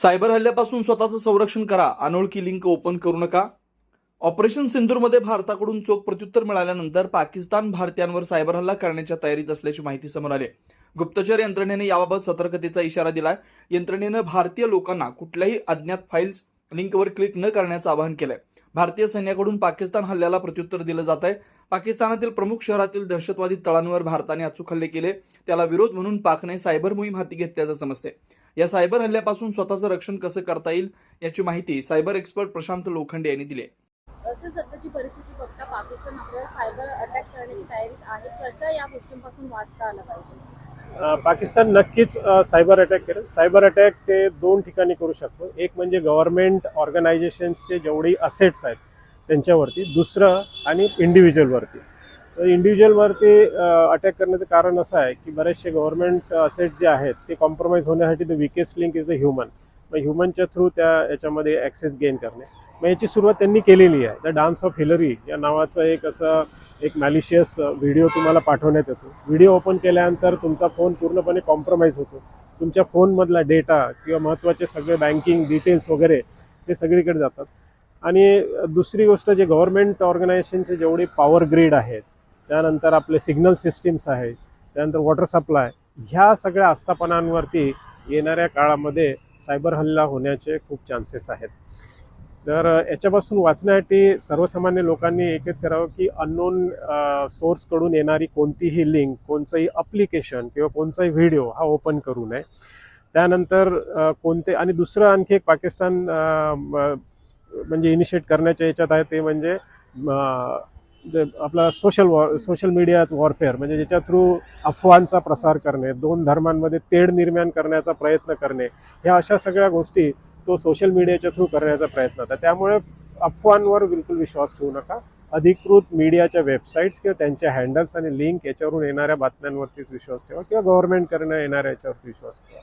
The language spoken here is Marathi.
सायबर हल्ल्यापासून स्वतःचं संरक्षण करा. अनोळखी लिंक ओपन करू नका. ऑपरेशन सिंदूरमध्ये भारताकडून चोख प्रत्युत्तर मिळाल्यानंतर पाकिस्तान भारतीयांवर सायबर हल्ला करण्याच्या तयारीत असल्याची माहिती समोर आली. गुप्तचर यंत्रणेने याबाबत सतर्कतेचा इशारा दिला यंत्रणेनं भारतीय लोकांना कुठल्याही अज्ञात फाईल्स लिंकवर क्लिक न करण्याचं आवाहन केलंय. भारतीय सैन्याकडून पाकिस्तान हल्ल्याला प्रत्युत्तर दिलं जात आहे. पाकिस्तानातील प्रमुख शहरातील दहशतवादी तळांवर भारताने अचूक हल्ले केले. त्याला विरोध म्हणून पाकने सायबर मोहीम हाती घेतल्याचं समजते. या सायबर हल्ल्यापासून स्वतःचं रक्षण कसं करता येईल याची माहिती सायबर एक्सपर्ट प्रशांत लोखंडे यांनी दिली असं सध्याची परिस्थिती बघता पाकिस्तान आपल्याला सायबर अटॅक करण्याची तयारीत आहे. कसं या गोष्टींपासून वाचता आलं पाहिजे? पाकिस्तान नक्कीच सायबर अटॅक करेल. सायबर अटॅक ते दोन ठिकाणी करू शकतो. एक म्हणजे गव्हर्नमेंट ऑर्गनायझेशन्सचे जेवढी असेट्स आहेत त्यांच्यावरती दुसरं आणि इंडिव्हिज्युअलवरती तर इंडिव्हिज्युअलवरती अटॅक करण्याचं कारण असं आहे की बरेचसे गव्हर्नमेंट असेट्स जे आहेत ते कॉम्प्रोमाइज होण्यासाठी the weakest link is the human मग ह्युमनच्या थ्रू त्या याच्यामध्ये ॲक्सेस गेन करणे. मग याची सुरुवात त्यांनी केलेली आहे. द डान्स ऑफ हिलरी या नावाचं एक असं एक मॅलिशियस व्हिडिओ तुम्हाला पाठवण्यात येतो. व्हिडिओ ओपन केल्यानंतर तुमचा फोन पूर्णपणे कॉम्प्रोमाइज होतो. तुमच्या फोनमधला डेटा किंवा महत्त्वाचे सगळे बँकिंग डिटेल्स वगैरे हे सगळीकडे जातात. आणि दुसरी गोष्ट जे गव्हर्नमेंट ऑर्गनायझेशनचे जेवढे पॉवर ग्रीड आहेत त्यानंतर आपले सिग्नल सिस्टीम्स आहेत त्यानंतर वॉटर सप्लाय ह्या सगळ्या आस्थापनांवरती येणाऱ्या काळामध्ये सायबर हल्ला होण्याचे खूप चान्सेस आहेत. तर याच्यापासून वाचण्यासाठी सर्वसामान्य लोकांनी एकच करावं की अननोन सोर्सकडून येणारी कोणतीही लिंक कोणचंही अप्लिकेशन किंवा कोणचाही व्हिडिओ हा ओपन करू नये. त्यानंतर कोणते आणि दुसरं आणखी एक पाकिस्तान म्हणजे इनिशिएट करण्याच्या याच्यात आहे ते म्हणजे जे आपला social war social media warfare म्हणजे ज्याच्या थ्रू अफवांचा प्रसार करणे दोन धर्मांमध्ये तेढ निर्माण करण्याचा प्रयत्न करणे ह्या अशा सगळ्या गोष्टी तो सोशल मीडियाच्या थ्रू करण्याचा प्रयत्न होता. त्यामुळे अफवांवर बिलकुल विश्वास ठेवू नका. अधिकृत मीडियाच्या वेबसाईट्स किंवा त्यांच्या हँडल्स आणि लिंक याच्यावरून येणाऱ्या बातम्यांवरतीच विश्वास ठेवा किंवा गव्हर्नमेंटकडनं येणाऱ्या याच्यावरती विश्वास ठेवा.